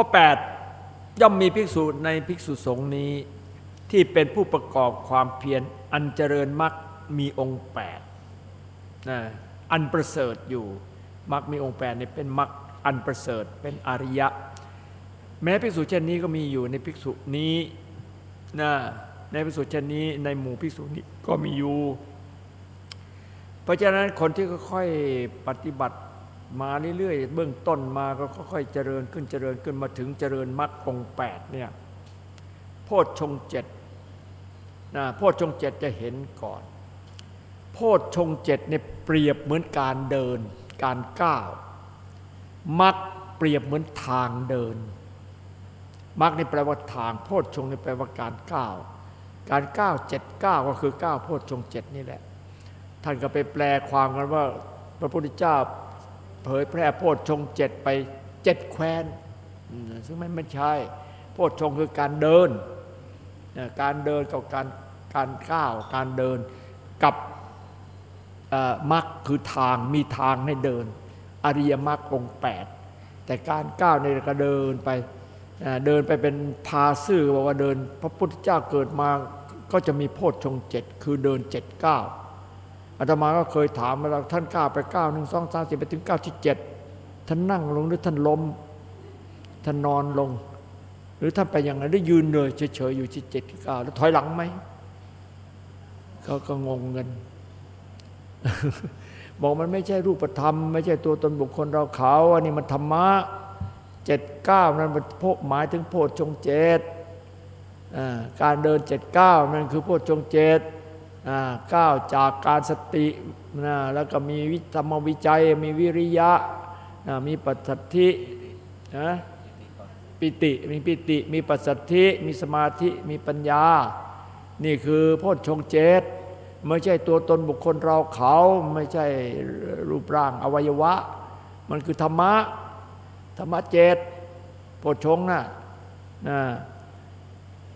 ข้อ 8 ย่อมมีภิกษุในภิกษุสงฆ์นี้ ที่เป็นผู้ประกอบความเพียรอันเจริญมรรคมีองค์8นะอันประเสริฐอยู่มรรคมีองค์8นี่เป็นมรรคอันประเสริฐเป็นอริยะ แม้ภิกษุเช่นนี้ก็มีอยู่ในภิกษุนี้นะในภิกษุเช่นนี้ในหมู่ภิกษุนี้ก็มีอยู่ เพราะฉะนั้นคนที่ค่อยๆปฏิบัติ มาเรื่อยๆเบื้องต้นมาก็ค่อยๆเจริญขึ้นเจริญขึ้นมาถึงเจริญมรรคองแปดเนี่ยโพชฌงเจ็ดนะโพชฌงเจ็ดจะเห็นก่อน โพชฌงเจ็ดเนี่ยเปรียบเหมือนการเดิน การก้าวมรรคเปรียบเหมือนทางเดินมรรคนี่แปลว่าทาง โพชฌงค์นี่แปลว่าการก้าวการก้าวเจ็ดก้าวก็คือก้าวโพชฌงเจ็ดนี่แหละ ท่านก็ไปแปลความกันว่า พระพุทธเจ้า เผยแพร่โพชฌงค์เจ็ดไปเจ็ดแคว้นอืมซึ่งมันไม่ใช่ โพชฌงค์คือการเดินนะการเดินกับการการก้าวการเดินกับเอ่อมรรคคือทางมีทางให้เดิน อริยมรรคองค์แปดแต่การก้าวในยก็เดินไปอ่าเดินไปเป็นพาซื่อบอกว่าเดิน พระพุทธเจ้าเกิดมาก็จะมีโพชฌงค์เจ็ดคือเดินเจ็ดก้าว อาตมาก็เคยถามมาแล้วท่านก้าวไปก้าวหนึ่งสองสามสี่ไปถึงก้าวที่เจ็ดท่านนั่งลงหรือท่านล้ม ท่านนอนลง หรือท่านไปอย่างไรได้ยืนเลยเฉยๆอยู่ที่เจ็ดที่เก้าแล้วถอยหลังไหมเขาก็งงกันบอกมันไม่ใช่รูปธรรม ไม่ใช่ตัวตนบุคคลเราเขาอันนี้มันธรรมะเจ็ดเก้านั้นมันโพหมายถึงโพชฌงเจ็ดการเดินเจ็ดเก้านั่นคือโพชฌงเจ็ ก้าวจากการสตินะแล้วก็มีวิธรรมวิจัย มีวิริยะนะมีปัสสัทธินะปิติ มีปิติ มีปัสสัทธิ มีสมาธิ มีปัญญา นี่คือโพชฌงเจตไม่ใช่ตัวตนบุคคลเราเขา ไม่ใช่รูปร่างอวัยวะ มันคือธรรมะ ธรรมะเจตโพชฌงน่ะนะ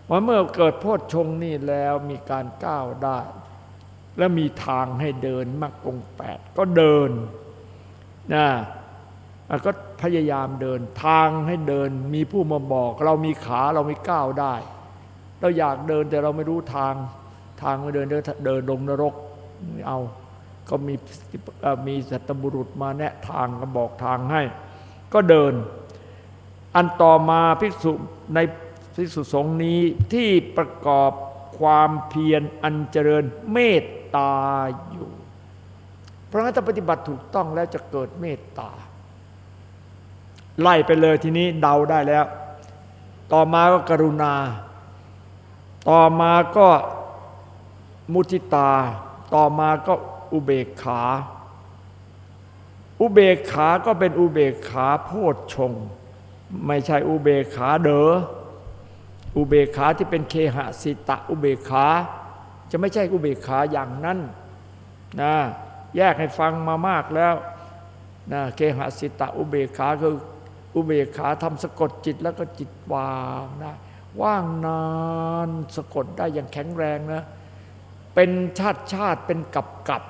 ว่าเมื่อเกิดโพชฌงนี่แล้วมีการก้าวได้ และมีทางให้เดินมรรคองแปดก็เดินนะก็พยายามเดินทางให้เดินมีผู้มาบอก เรามีขาเรามีก้าวได้ เราอยากเดินแต่เราไม่รู้ทาง ทางไม่เดินเดินดินลงนรกเอาก็มีมีสัตบุรุษมาแนะทางก็บอกทางให้ ก็เดิน อันต่อมาภิกษุในภิกษุสงฆ์นี้ที่ประกอบความเพียรอันเจริญเมต ตาอยู่ เพราะงั้นถ้าปฏิบัติถูกต้องแล้วจะเกิดเมตตา ไล่ไปเลยทีนี้เดาได้แล้ว ต่อมาก็กรุณา ต่อมาก็มุทิตา ต่อมาก็อุเบกขา อุเบกขาก็เป็นอุเบกขาโพชฌงค์ไม่ใช่อุเบกขาเดออุเบกขาที่เป็นเคหสิตะอุเบกขา จะไม่ใช่อุเบกขาอย่างนั้นนะแยกให้ฟังมามากแล้วนะเคหสิตะอุเบกขาคืออุเบกขาทำสะกดจิตแล้วก็จิตวางได้ว่างนานสะกดได้อย่างแข็งแรงนะเป็นชาติชาติเป็นกับกับ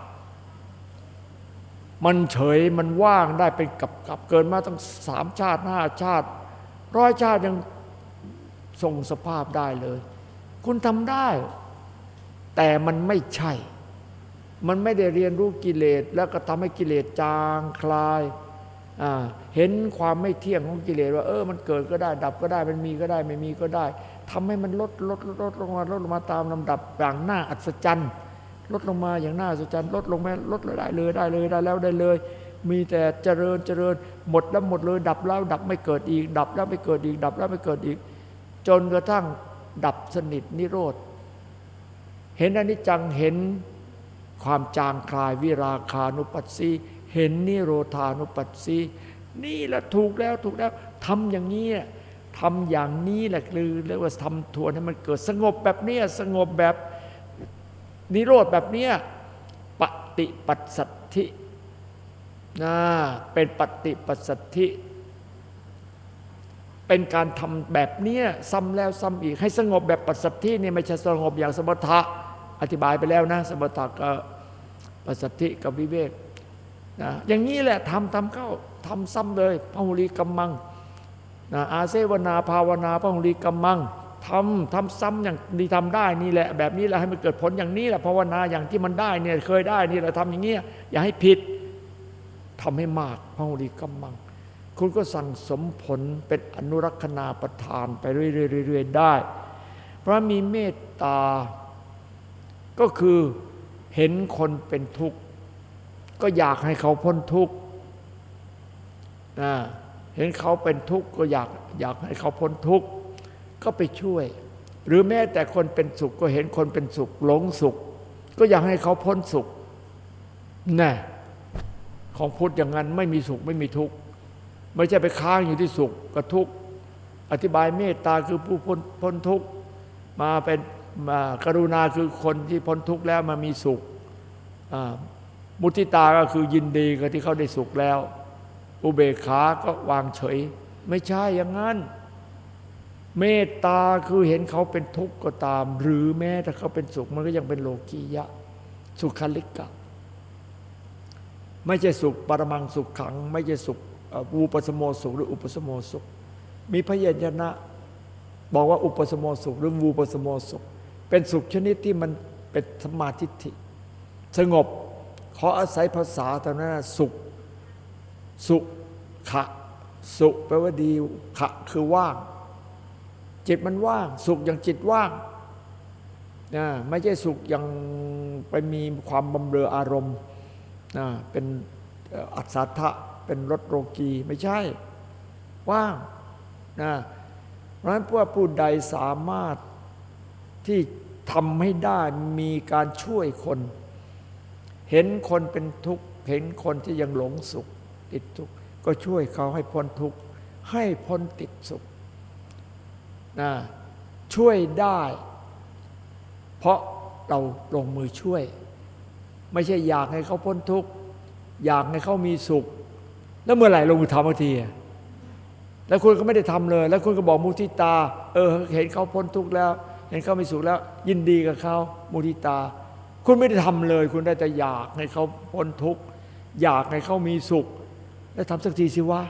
มันเฉยมันว่างได้เป็นกับกับเกินมาตั้งสามชาติห้าชาติ ร้อยชาติยังทรงสภาพได้เลย คุณทำได้ แต่มันไม่ใช่ มันไม่ได้เรียนรู้กิเลสแล้วก็ทำให้กิเลสจางคลายเห็นความไม่เที่ยงของกิเลสว่าเออมันเกิดก็ได้ ดับก็ได้มันมีก็ได้ไม่มีก็ได้ทำให้มันลดลดลดลดลงมาลดลงมาตามลำดับอย่างน่าอัศจรรย์ ลดลงมาอย่างน่าอัศจรรย์ลดลงมาลดได้เลยได้เลยได้แล้วได้เลย มีแต่เจริญเจริญหมดแล้วหมดเลย ดับแล้วดับไม่เกิดอีก ดับแล้วไม่เกิดอีก ดับแล้วไม่เกิดอีก จนกระทั่งดับสนิทนิโรธ เห็นอนิจจังเห็นความจางคลายวิราคานุปัสสีเห็นนิโรธานุปัสสีนี่แหละถูกแล้วถูกแล้วทำอย่างนี้ทำอย่างนี้แหละคือเรียกว่าทำทวนให้มันเกิดสงบแบบเนี้สงบแบบนิโรธแบบเนี้ปฏิปัสสัทธินะเป็นปฏิปัสสัทธิเป็นการทำแบบเนี้ซ้ำแล้วซ้ำอีก ให้สงบแบบปัสสัทธินี่ไม่ใช่สงบอย่างสมถะ อธิบายไปแล้วนะ สมถะกับปัสสติกับวิเวกนะอย่างนี้แหละทำทำเข้าทำซ้ำเลยพหุลีกำมังนะอาเซวนาภาวนาพระองลีกำมังทำทำซ้ำอย่างดีทำได้นี่แหละ แบบนี้แหละให้มันเกิดผลอย่างนี้แหละภาวนาอย่างที่มันได้เนี่ยเคยได้นี่แหละทำอย่างเงี้ยอย่าให้ผิดทำให้มากพระองลีกำมัง คุณก็สั่งสมผลเป็นอนุรักษณาประทานไปเรื่อยๆได้ เพราะมีเมตตา ก็คือเห็นคนเป็นทุกข์ ก็อยากให้เขาพ้นทุกข์นะเห็นเขาเป็นทุกข์ก็อยากอยากให้เขาพ้นทุกข์ ก็ไปช่วย หรือแม้แต่คนเป็นสุขก็เห็นคนเป็นสุขหลงสุข ก็อยากให้เขาพ้นสุขน่ของพุทธอย่างนั้นไม่มีสุขไม่มีทุกข์ไม่ใช่ไปค้างอยู่ที่สุขกับทุกข์อธิบายเมตตาคือผู้พ้นพ้นทุกข์มาเป็น กรุณาคือคนที่พ้นทุกข์แล้วมามีสุข มุติตาก็คือยินดีกับที่เขาได้สุขแล้ว อุเบกขาก็วางเฉย ไม่ใช่อย่างนั้น เมตตาคือเห็นเขาเป็นทุกข์ก็ตาม หรือแม้ถ้าเขาเป็นสุขมันก็ยังเป็นโลกียะ สุขลิกะ ไม่ใช่สุขปรมังสุขขัง ไม่ใช่สุขอุปสมโมสุขหรืออุปสมโมสุข มีพยัญชนะบอกว่าอุปสมโมสุขหรือวูปสมโมสุข เป็นสุขชนิดที่มันเป็นสมาธิิสงบขออาศัยภาษาเท่านั้นสุข สุขขะ สุแปลว่าดีขะคือว่าง จิตมันว่าง สุขอย่างจิตว่างนะไม่ใช่สุขอย่างไปมีความบำเรออารมณ์นะเป็นอัศทะเป็นรสโรกีไม่ใช่ ว่างนะเพราะฉะนั้นพวกผู้ใดสามารถที่ ทำให้ได้มีการช่วยคน เห็นคนเป็นทุกข์ เห็นคนที่ยังหลงสุข ติดทุกข์ ก็ช่วยเขาให้พ้นทุกข์ ให้พ้นติดสุขนะช่วยได้ เพราะเราลงมือช่วย ไม่ใช่อยากให้เขาพ้นทุกข์ อยากให้เขามีสุข แล้วเมื่อไหร่ลงมือทำทีอะแล้วคุณก็ไม่ได้ทำเลย แล้วคุณก็บอกมุทิตา เออ เห็นเขาพ้นทุกข์แล้ว เห็นเขามีสุขแล้ว ยินดีกับเขามุทิตา คุณไม่ได้ทำเลย คุณได้แต่อยากให้เขาพ้นทุกข์อยากให้เขามีสุข แล้วทำสักทีสิวะ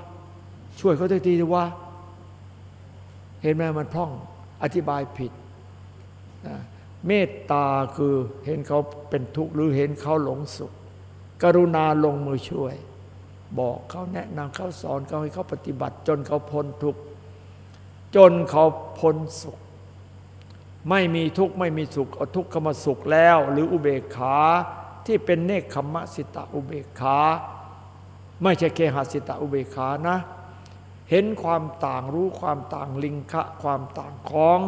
ช่วยเขาสักทีสิวะเห็นไหมมันพร่องอธิบายผิดนะเมตตาคือเห็นเขาเป็นทุกข์หรือเห็นเขาหลงสุข กรุณาลงมือช่วย บอกเขาแนะนำเขาสอนเขาให้เขาปฏิบัติ จนเขาพ้นทุกข์จนเขาพ้นสุข ไม่มีทุกข์ไม่มีสุขเอาทุกข์เข้ามาสุขแล้ว หรืออุเบกขาที่เป็นเนคขมะสิตะอุเบกขา ไม่ใช่เคหสิตะอุเบกขานะ เห็นความต่างรู้ความต่างลิงคะความต่างของ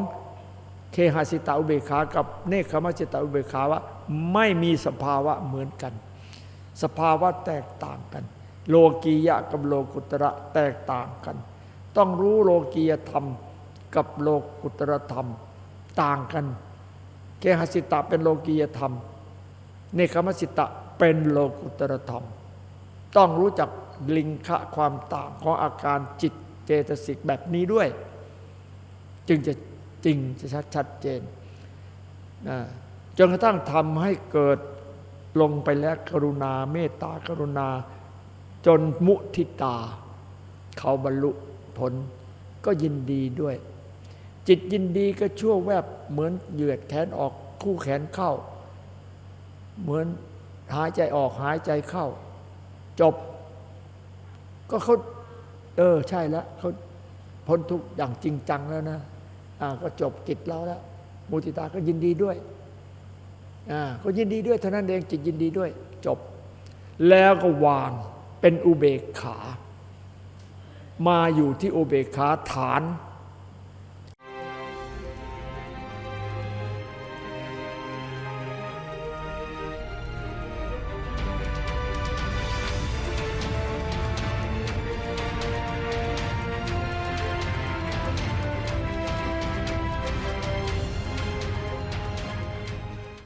เคหสิตาอุเบกขากับเนคขมจิตาอุเบกขาว่าไม่มีสภาวะเหมือนกัน สภาวะแตกต่างกัน โลกียะกับโลกุตระแตกต่างกัน ต้องรู้โลกียธรรมกับโลกุตระธรรม ต่างกันเคหสิตะเป็นโลกียธรรม เนคขมสิตะเป็นโลกุตระธรรม ต้องรู้จักลิงคะความต่างของอาการจิตเจตสิกแบบนี้ด้วย จึงจะจริงจะชัดชัดเจนนะจนกระทั่งทำให้เกิดลงไปแล้วกรุณาเมตตากรุณา จนมุทิตา เขาบรรลุผลก็ยินดีด้วย จิตยินดีก็ชั่วแวบเหมือนเหยือดแขนออกคู่แขนเข้า เหมือนหายใจออกหายใจเข้า จบ ก็เขาเออใช่แล้วเขาพ้นทุกข์อย่างจริงจังแล้วนะอ่าก็จบกิจเราแล้วมุติตาก็ยินดีด้วยอ่าก็ยินดีด้วยเท่านั้นเองจิตยินดีด้วย จบ แล้วก็วางเป็นอุเบกขา มาอยู่ที่อุเบกขาฐาน